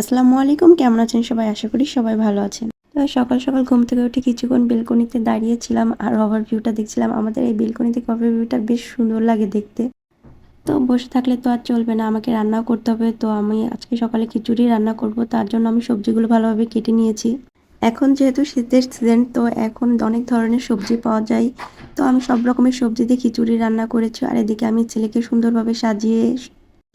আসসালামু আলাইকুম, কেমন আছেন সবাই? আশা করি সবাই ভালো আছেন। তো সকাল সকাল ঘুম থেকে উঠে কিছুক্ষণ বেলকনিতে দাঁড়িয়েছিলাম আর ওভার ভিউটা দেখছিলাম। আমাদের এই বেলকনি থেকে ওভার ভিউটা বেশ সুন্দর লাগে দেখতে। তো বসে থাকলে তো আর চলবে না, আমাকে রান্নাও করতে হবে। তো আমি আজকে সকালে খিচুড়ি রান্না করব, তার জন্য আমি সবজিগুলো ভালোভাবে কেটে নিয়েছি। এখন যেহেতু শীতের সিজন তো এখন অনেক ধরনের সবজি পাওয়া যায়। তো আমি সব রকমের সবজি দিয়ে খিচুড়ি রান্না করেছি। আর এদিকে আমি ছেলেকে সুন্দরভাবে সাজিয়ে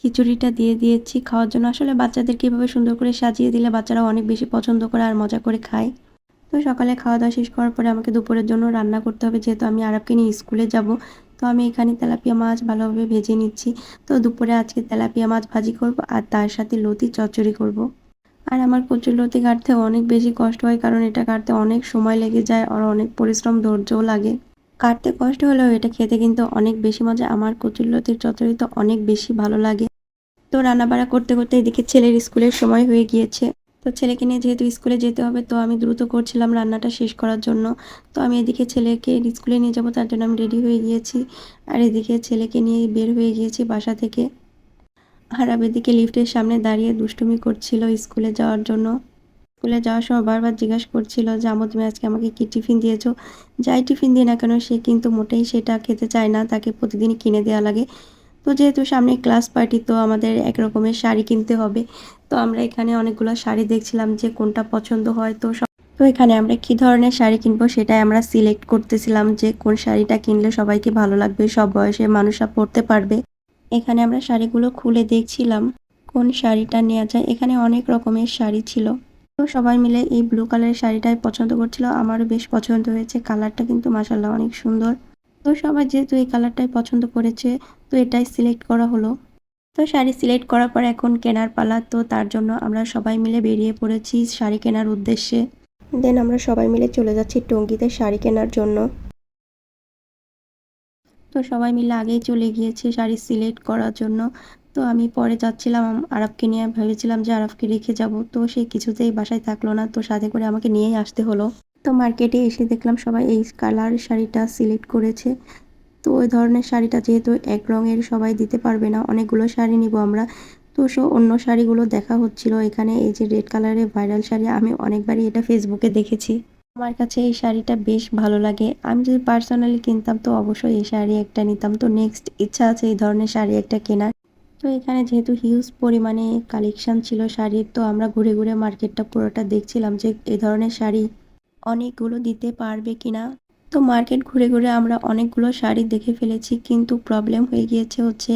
খিচুড়িটা দিয়ে দিয়েছি খাওয়ার জন্য। আসলে বাচ্চাদের কীভাবে সুন্দর করে সাজিয়ে দিলে বাচ্চারা অনেক বেশি পছন্দ করে আর মজা করে খায়। তো সকালে খাওয়া দাওয়া শেষ করার পরে আমাকে দুপুরের জন্য রান্না করতে হবে, যেহেতু আমি আরবকে নিয়ে স্কুলে যাব। তো আমি এখানে তেলাপিয়া মাছ ভালোভাবে ভেজে নিচ্ছি। তো দুপুরে আজকে তেলাপিয়া মাছ ভাজি করব আর তার সাথে লতি চচ্চড়ি করব। আর আমার কচুর লতি কাটতে অনেক বেশি কষ্ট হয়, কারণ এটা কাটতে অনেক সময় লেগে যায় আর অনেক পরিশ্রম ধৈর্যও লাগে। কাটতে কষ্ট হলেও এটা খেতে কিন্তু অনেক বেশি মজা। আমার কচুর লতির চচ্চড়ি তো অনেক বেশি ভালো লাগে। তো রান্নাবাড়া করতে করতে এদিকে ছেলের স্কুলের সময় হয়ে গিয়েছে। তো ছেলেকে নিয়ে যেহেতু স্কুলে যেতে হবে, তো আমি দ্রুত করছিলাম রান্নাটা শেষ করার জন্য। তো আমি এদিকে ছেলেকে স্কুলে নিয়ে যাব, তার জন্য আমি রেডি হয়ে গিয়েছি। আর এদিকে ছেলেকে নিয়ে বের হয়ে গিয়েছি বাসা থেকে। আর আমি এদিকে লিফটের সামনে দাঁড়িয়ে দুষ্টুমি করছিল স্কুলে যাওয়ার জন্য। স্কুলে যাওয়ার সময় বারবার জিজ্ঞাসা করছিল যে, আমো, তুমি আজকে আমাকে কি টিফিন দিয়েছ? যাই টিফিন দিয়ে না কেন, সে কিন্তু মোটেই সেটা খেতে চায় না। তাকে প্রতিদিনই কিনে দেওয়া লাগে। তো যেহেতু সামনে ক্লাস পার্টি তো আমাদের এক রকমের শাড়ি কিনতে হবে। তো আমরা এখানে অনেকগুলো শাড়ি দেখছিলাম যে কোনটা পছন্দ হয়, তো তো এখানে আমরা কি ধরনের শাড়ি কিনবো সেটাই আমরা সিলেক্ট করতেছিলাম যে কোন শাড়িটা কিনলে সবাইকে ভালো লাগবে, সব বয়সে মানুষরা পরতে পারবে। এখানে আমরা শাড়িগুলো খুলে দেখছিলাম, কোন শাড়িটা নেওয়া যায়। এখানে অনেক রকমের শাড়ি ছিল। তো সবাই মিলে এই ব্লু কালারের শাড়িটাই পছন্দ করছিল। আমারও বেশ পছন্দ হয়েছে কালারটা কিন্তু মাসাল্লাহ অনেক সুন্দর। তো সবাই যেহেতু এই কালারটাই পছন্দ করেছে, তো এটাই সিলেক্ট করা হলো। তো শাড়ি সিলেক্ট করার পর এখন কেনার পালা, তো তার জন্য আমরা সবাই মিলে বেরিয়ে পড়েছি শাড়ি কেনার উদ্দেশ্যে। দেন আমরা সবাই মিলে চলে যাচ্ছি টঙ্গিতে শাড়ি কেনার জন্য। তো সবাই মিলে আগেই চলে গিয়েছে শাড়ি সিলেক্ট করার জন্য। তো আমি পরে যাচ্ছিলাম, আরবকে নিয়ে ভেবেছিলাম যে আরবকে রেখে যাব, তো সে কিছুতেই বাসায় থাকল না, তো সাথে করে আমাকে নিয়েই আসতে হলো। তো মার্কেটে এসে দেখলাম সবাই এই কালার শাড়িটা সিলেক্ট করেছে। তো ওই ধরনের শাড়িটা যেহেতু এক রঙের সবাই দিতে পারবে না, অনেকগুলো শাড়ি নিব আমরা। তো সো অন্য শাড়িগুলো দেখা হচ্ছিল। এখানে এই যে রেড কালারের ভাইরাল শাড়ি, আমি অনেকবারই এটা ফেসবুকে দেখেছি। আমার কাছে এই শাড়িটা বেশ ভালো লাগে। আমি যদি পার্সোনালি কিনতাম তো অবশ্যই এই শাড়ি একটা নিতাম। তো নেক্সট ইচ্ছা আছে এই ধরনের শাড়ি একটা কেনার। তো এখানে যেহেতু হিউজ পরিমাণে কালেকশন ছিল শাড়ির, তো আমরা ঘুরে ঘুরে মার্কেটটা পুরোটা দেখছিলাম যে এই ধরনের শাড়ি অনেকগুলো দিতে পারবে কিনা তো মার্কেট ঘুরে ঘুরে আমরা অনেকগুলো শাড়ি দেখে ফেলেছি, কিন্তু প্রবলেম হয়ে গিয়েছে হচ্ছে,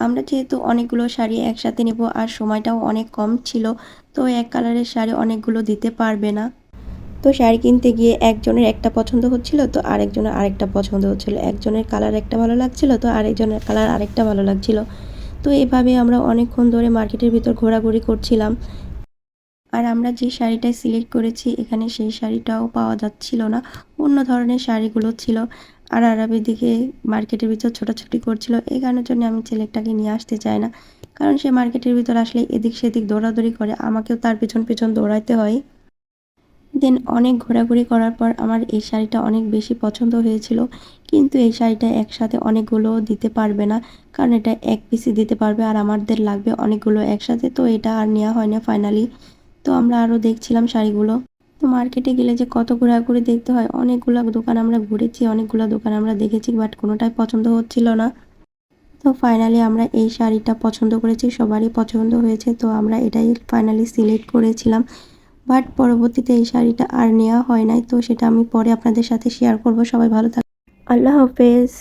আমরা যেহেতু অনেকগুলো শাড়ি একসাথে নেব আর সময়টাও অনেক কম ছিল, তো এক কালারের শাড়ি অনেকগুলো দিতে পারবে না। তো শাড়ি কিনতে গিয়ে একজনের একটা পছন্দ হচ্ছিল, তো আরেকজনের আরেকটা পছন্দ হচ্ছিল। একজনের কালার একটা ভালো লাগছিল, তো আরেকজনের কালার আরেকটা ভালো লাগছিল। তো এভাবে আমরা অনেকক্ষণ ধরে মার্কেটের ভিতর ঘোরাঘুরি করছিলাম। আর আমরা যে শাড়িটাই সিলেক্ট করেছি, এখানে সেই শাড়িটাও পাওয়া যাচ্ছিল না। অন্য ধরনের শাড়িগুলো ছিল। আর আরবের দিকে মার্কেটের ভিতর ছোটাছুটি করছিল। এই কারণের জন্য আমি ছেলেটাকে নিয়ে আসতে চাই না। কারণ সে মার্কেটের ভিতর আসলে এদিক সেদিক দৌড়াদৌড়ি করে। আমাকেও তার পেছন পেছন দৌড়াইতে হয়। দেন অনেক ঘোরাঘুরি করার পর আমার এই শাড়িটা অনেক বেশি পছন্দ হয়েছিল। কিন্তু এই শাড়িটা একসাথে অনেকগুলো দিতে পারবে না। কারণ এটা এক পিসি দিতে পারবে। আর আমাদের লাগবে অনেকগুলো একসাথে। তো এটা আর নেওয়া হয় না ফাইনালি তো আমরা আরও দেখছিলাম শাড়িগুলো। তো মার্কেটে গেলে যে কত ঘোরাঘুরি দেখতে হয়, অনেকগুলো দোকান আমরা ঘুরেছি, অনেকগুলো দোকান আমরা দেখেছি বাট কোনোটাই পছন্দ হচ্ছিল না। তো ফাইনালি আমরা এই শাড়িটা পছন্দ করেছি, সবারই পছন্দ হয়েছে, তো আমরা এটাই ফাইনালি সিলেক্ট করেছিলাম। বাট পরবর্তীতে এই শাড়িটা আর নেওয়া হয় নাই, তো সেটা আমি পরে আপনাদের সাথে শেয়ার করব, সবাই ভালো থাকবে আল্লাহ হাফেজ।